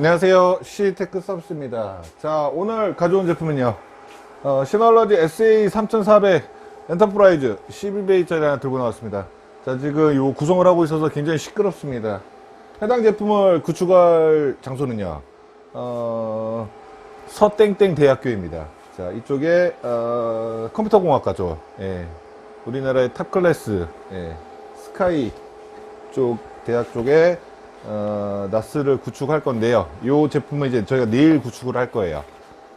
안녕하세요. 시테크 서비스입니다. 자, 오늘 가져온 제품은요. 어, 시널러지 SA3400 엔터프라이즈 12베이짜리 하나 들고 나왔습니다. 자, 지금 요 구성을 하고 있어서 굉장히 시끄럽습니다. 해당 제품을 구축할 장소는요. 어, 서땡땡 대학교입니다. 자, 이쪽에 어, 컴퓨터공학과죠. 예. 우리나라의 탑 클래스 예. 스카이 쪽 대학 쪽에 어, 나스를 구축할 건데요. 이 제품은 이제 저희가 내일 구축을 할 거예요.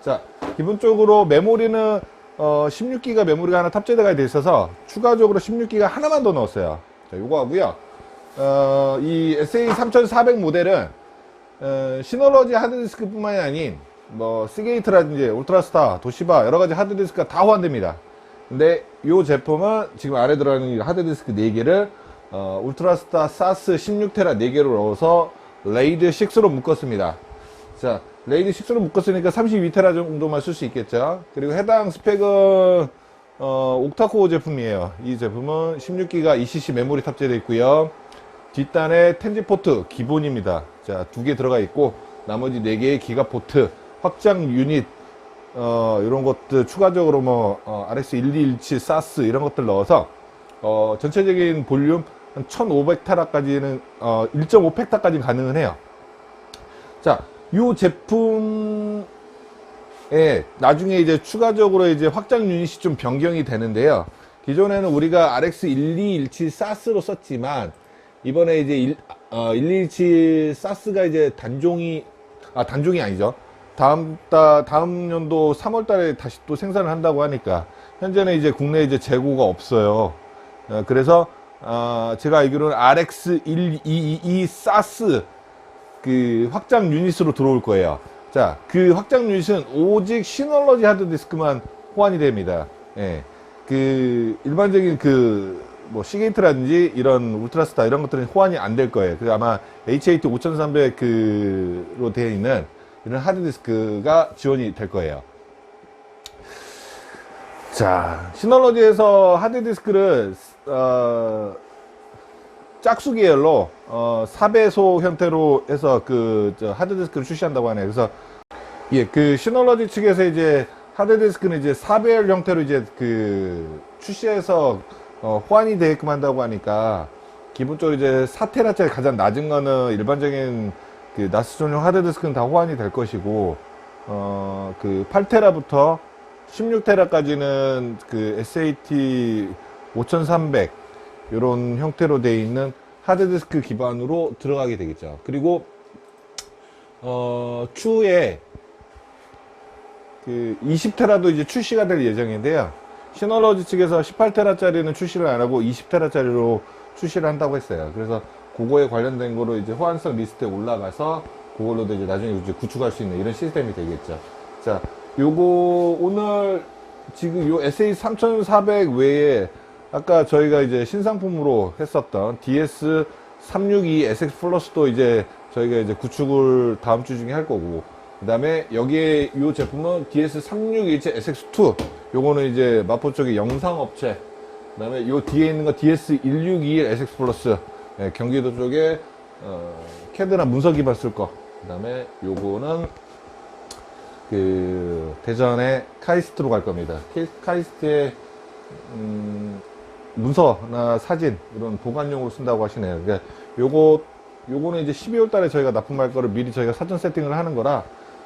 자, 기본적으로 메모리는 어, 16기가 메모리가 하나 탑재되어 돼 있어서 추가적으로 16기가 하나만 더 넣었어요. 자, 요거 하고요. 어, 이 SA3400 모델은 어, 시너러지 하드디스크 뿐만이 아닌 뭐 시게이트라든지 울트라스타, 도시바 여러 가지 하드디스크가 다 호환됩니다. 근데 이 제품은 지금 아래 들어가는 이 하드디스크 4개를 어, 울트라스타 사스 16테라 4개로 넣어서 레이드 6로 묶었습니다. 자, 레이드 6로 묶었으니까 32테라 정도만 쓸 수 있겠죠. 그리고 해당 스펙은 어, 옥타코어 제품이에요. 이 제품은 16기가 ECC 메모리 탑재되어 있고요. 뒷단에 텐지 포트 기본입니다. 자, 두 개 들어가 있고 나머지 네 개의 기가 포트, 확장 유닛 어, 이런 것들 추가적으로 뭐 어, RX1217 사스 이런 것들 넣어서 어, 전체적인 볼륨 한 1500타라까지는 어, 1.5팩타까지 가능은 해요. 자, 이 제품에 나중에 이제 추가적으로 이제 확장 유닛이 좀 변경이 되는데요. 기존에는 우리가 RX1217 사스로 썼지만 이번에 이제 1, 어, 1217 사스가 이제 단종이 아 단종이 아니죠. 다음 달 다음 연도 3월 달에 다시 또 생산을 한다고 하니까 현재는 이제 국내에 이제 재고가 없어요. 어, 그래서 어, 제가 알기로는 RX122 사스 그 확장 유닛으로 들어올 거예요. 자, 그 확장 유닛은 오직 시널러지 하드디스크만 호환이 됩니다. 예. 그 일반적인 그 뭐 시게이트라든지 이런 울트라스타 이런 것들은 호환이 안 될 거예요. 그 아마 HAT 5300 그로 되어 있는 이런 하드디스크가 지원이 될 거예요. 자, 시널러지에서 하드디스크를 어, 짝수 계열로 어, 4배속 형태로 해서 그 저, 하드디스크를 출시한다고 하네요. 그래서 예, 그 시널러지 측에서 이제 하드디스크는 이제 4배열 형태로 이제 그 출시해서 어, 호환이 되게끔 한다고 하니까 기본적으로 이제 4테라짜리 가장 낮은 거는 일반적인 그 나스 전용 하드디스크는 다 호환이 될 것이고 어, 그 8테라부터 16테라까지는 그 SAT 5300 이런 형태로 되어 있는 하드디스크 기반으로 들어가게 되겠죠. 그리고 어, 추후에 그 20테라도 이제 출시가 될 예정인데요. 시널러지 측에서 18테라짜리는 출시를 안 하고 20테라짜리로 출시를 한다고 했어요. 그래서 그거에 관련된 거로 이제 호환성 리스트에 올라가서 그걸로도 이제 나중에 이제 구축할 수 있는 이런 시스템이 되겠죠. 자, 요거 오늘 지금 요 SA3400 외에 아까 저희가 이제 신상품으로 했었던 DS 362 SX 플러스도 이제 저희가 이제 구축을 다음 주 중에 할 거고 그 다음에 여기에 이 제품은 DS 361 SX2 요거는 이제 마포 쪽의 영상업체 그 다음에 요 뒤에 있는 거 DS 1621 SX 플러스 예, 경기도 쪽에 어, 캐드나 문서 기반 쓸 거. 그 다음에 요거는 그 대전에 카이스트로 갈 겁니다. 키- 카이스트에 음, 문서나 사진 이런 보관용으로 쓴다고 하시네요. 그러니까 요거 요거는 이제 12월 달에 저희가 납품할 거를 미리 저희가 사전 세팅을 하는 거라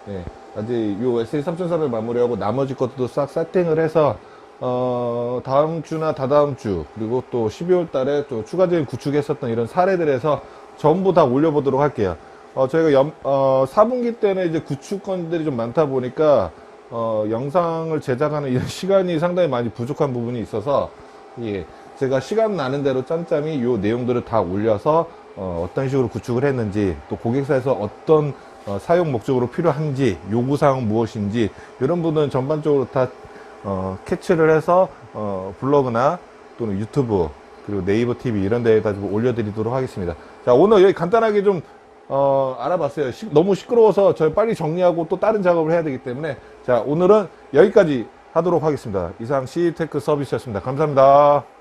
예, 아직 요 SA 3400 마무리하고 나머지 것도 싹 세팅을 해서 어, 다음 주나 다다음 주 그리고 또 12월 달에 또 추가적인 구축했었던 이런 사례들에서 전부 다 올려보도록 할게요. 어, 저희가 연, 어, 4분기 때는 이제 구축 건들이 좀 많다 보니까 어, 영상을 제작하는 이런 시간이 상당히 많이 부족한 부분이 있어서 예, 제가 시간 나는 대로 짬짬이 요 내용들을 다 올려서 어, 떤 식으로 구축을 했는지 또 고객사에서 어떤 어, 사용 목적으로 필요한지 요구사항 무엇인지 이런 부분은 전반적으로 다 어, 캐치를 해서 어, 블로그나 또는 유튜브 그리고 네이버 TV 이런 데에다 좀 올려드리도록 하겠습니다. 자 오늘 여기 간단하게 좀 어, 알아봤어요. 시- 너무 시끄러워서 저희 빨리 정리하고 또 다른 작업을 해야 되기 때문에 자 오늘은 여기까지 하도록 하겠습니다. 이상 시테크 서비스였습니다. 감사합니다.